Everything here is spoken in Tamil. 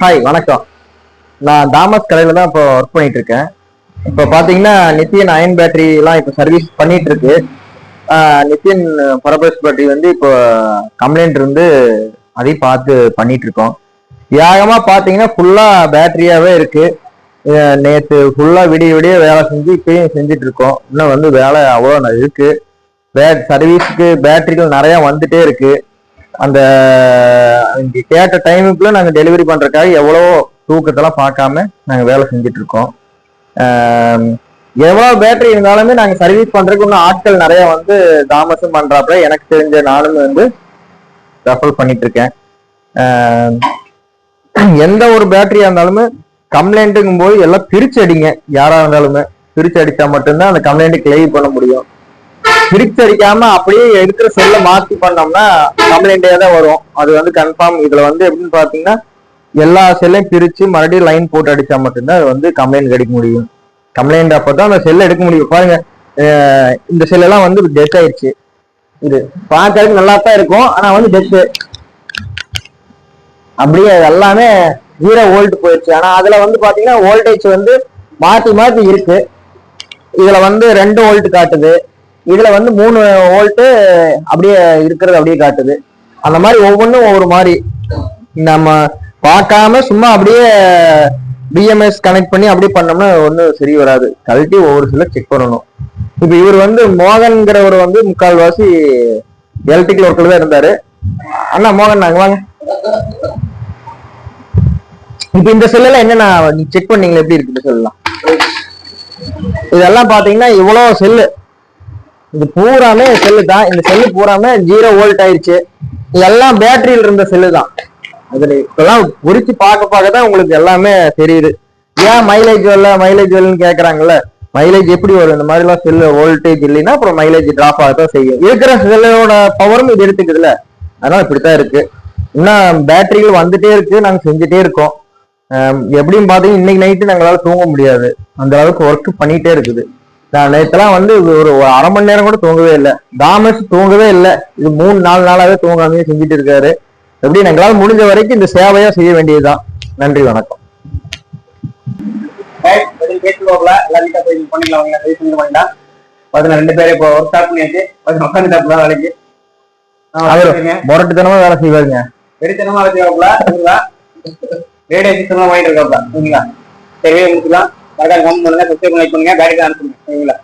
ஹாய் வணக்கம். நான் தாமஸ் கடையில தான் இப்போ ஒர்க் பண்ணிட்டு இருக்கேன் இப்போ பாத்தீங்கன்னா நித்தியன் அயன் பேட்டரி எல்லாம் இப்போ சர்வீஸ் பண்ணிட்டு இருக்கு நித்தியன் பரபஸ் பேட்டரி வந்து இப்போ கம்ப்ளைண்ட் இருந்து அதையும் பார்த்து பண்ணிட்டு இருக்கோம் வேகமா பாத்தீங்கன்னா ஃபுல்லா பேட்டரியாவே இருக்கு. நேற்று ஃபுல்லா விடிய விடிய வேலை செஞ்சு இப்பயும் செஞ்சுட்டு இருக்கோம் இன்னும் வந்து வேலை அவ்வளோ இருக்கு. பேட் சர்வீஸ்க்கு பேட்டரிகள் நிறைய வந்துட்டே இருக்கு. அந்த இங்கே கேட்ட டைமுக்குள்ள நாங்க டெலிவரி பண்றதுக்காக எவ்வளவோ தூக்கத்தெல்லாம் பார்க்காம நாங்க வேலை செஞ்சுட்டு இருக்கோம் ஆம், எவ்வளவு பேட்டரி இருந்தாலுமே நாங்க சர்வீஸ் பண்றதுக்கு இன்னும் ஆட்கள் நிறைய வந்து தாமசம் பண்றாப்புல. எனக்கு தெரிஞ்ச நானும் வந்து ரெஃபர் பண்ணிட்டு இருக்கேன் எந்த ஒரு பேட்டரியா இருந்தாலுமே கம்ப்ளைண்ட்டுங்கும் போது எல்லாம் பிரிச்சு அடிங்க. யாரா இருந்தாலுமே பிரிச்சு அடிச்சா மட்டும்தான் அந்த கம்ப்ளைண்ட் கிளைம் பண்ண முடியும். பிரிச்சு அடிக்காம அப்படியே இருக்கிற செல்லை மாத்தி பண்ணோம்னா கம்ப்ளைண்டே தான் வரும். அது வந்து கன்ஃபார்ம் இதுல வந்து எப்படின்னு பாத்தீங்கன்னா எல்லா செல்லையும் பிரிச்சு மறுபடியும் லைன் போட்டு அடிச்சா மட்டும்தான் அது வந்து கம்ப்ளைண்ட் கிடைக்க முடியும். கம்ப்ளைண்ட் அப்பதான் அந்த செல்லை எடுக்க முடியும். பாருங்க இந்த செல்லெல்லாம் வந்து டெத் ஆயிடுச்சு. இது பார்க்கறதுக்கு நல்லா தான் இருக்கும் ஆனா வந்து டெத்து அப்படியே எல்லாமே ஜீரோ வோல்ட் போயிடுச்சு. ஆனா அதுல வந்து பாத்தீங்கன்னா வோல்டேஜ் வந்து மாத்தி மாத்தி இருக்கு. இதுல வந்து ரெண்டு வோல்ட் காட்டுது. இதுல வந்து மூணு வோல்ட்டு அப்படியே இருக்கிறது அப்படியே காட்டுது. அந்த மாதிரி ஒவ்வொன்றும் ஒவ்வொரு மாதிரி. நம்ம பார்க்காம சும்மா அப்படியே பிஎம்எஸ் கனெக்ட் பண்ணி அப்படியே பண்ணோம்னா ஒன்றும் சரி வராது. கழட்டி ஒவ்வொரு சில செக் பண்ணணும். இப்போ இவர் வந்து மோகன்கிறவர் வந்து முக்கால்வாசி எலக்ட்ரிக்கல் ஒர்க்கில் தான் இருந்தாரு. அண்ணா மோகன் நாங்க வாங்க. இப்போ இந்த செல்லெல்லாம் என்னென்ன நீ செக் பண்ணீங்களா? எப்படி இருக்கு சொல்லலாம். செல்லாம் இதெல்லாம் பார்த்தீங்கன்னா இவ்வளோ செல்லு இது பூராமே செல்லு தான். இந்த செல்லு பூராமே ஜீரோ வோல்ட் ஆயிடுச்சு எல்லாம் பேட்டரியில் இருந்த செல்லு தான். அதுல இப்பெல்லாம் உரிச்சு பார்க்க பார்க்க தான் உங்களுக்கு எல்லாமே தெரியுது. ஏன் மைலேஜ் வரல மைலேஜ் வரலன்னு கேக்குறாங்கல்ல? மைலேஜ் எப்படி வரும்? இந்த மாதிரிலாம் செல்லு வோல்டேஜ் இல்லைன்னா அப்புறம் மைலேஜ் டிராப் ஆகத்தான் செய்யும். இருக்கிற செல்லோட பவரும் இது எடுத்துக்குதுல அதனால இப்படித்தான் இருக்கு. இன்னும் பேட்டரிகள் வந்துட்டே இருக்கு. நாங்க செஞ்சுட்டே இருக்கோம். எப்படின்னு பார்த்தீங்கன்னா இன்னைக்கு நைட்டு நாங்களால தூங்க முடியாது. அந்த அளவுக்கு ஒர்க் பண்ணிட்டே இருக்குது. நான் நேத்தெல்லாம் வந்து ஒரு ஒரு அரை மணி நேரம் கூட தூங்கவே இல்லை. தாமஸ் தூங்கவே இல்லை. இது மூணு நாலு நாளாவே தூங்காமே செஞ்சுட்டு இருக்காரு. எப்படி எங்களால் முடிஞ்ச வரைக்கும் இந்த சேவையா செய்ய வேண்டியதுதான். நன்றி வணக்கம். ரெண்டு பேரும் இப்போ ஒர்க் ஸ்டார்ட் பண்ணியாச்சு. பதின உட்காந்து தப்புல வேலைக்கு. அவரு முரட்டுத்தனமா வேலை செய்வாருங்க. வெறித்தனமா வச்சுக்காப்புல சரிங்களா ரேடியோ சிஸ்டம் வாங்கிட்டு இருக்காப்ல சரிங்களா சரி முடிச்சுக்கலாம் மறக்காம கம்மி பண்ணுங்க சப்ஸ்கிரைப் பண்ணி பண்ணுங்க பேட்டரி அனுப்புங்க. சரிங்களா?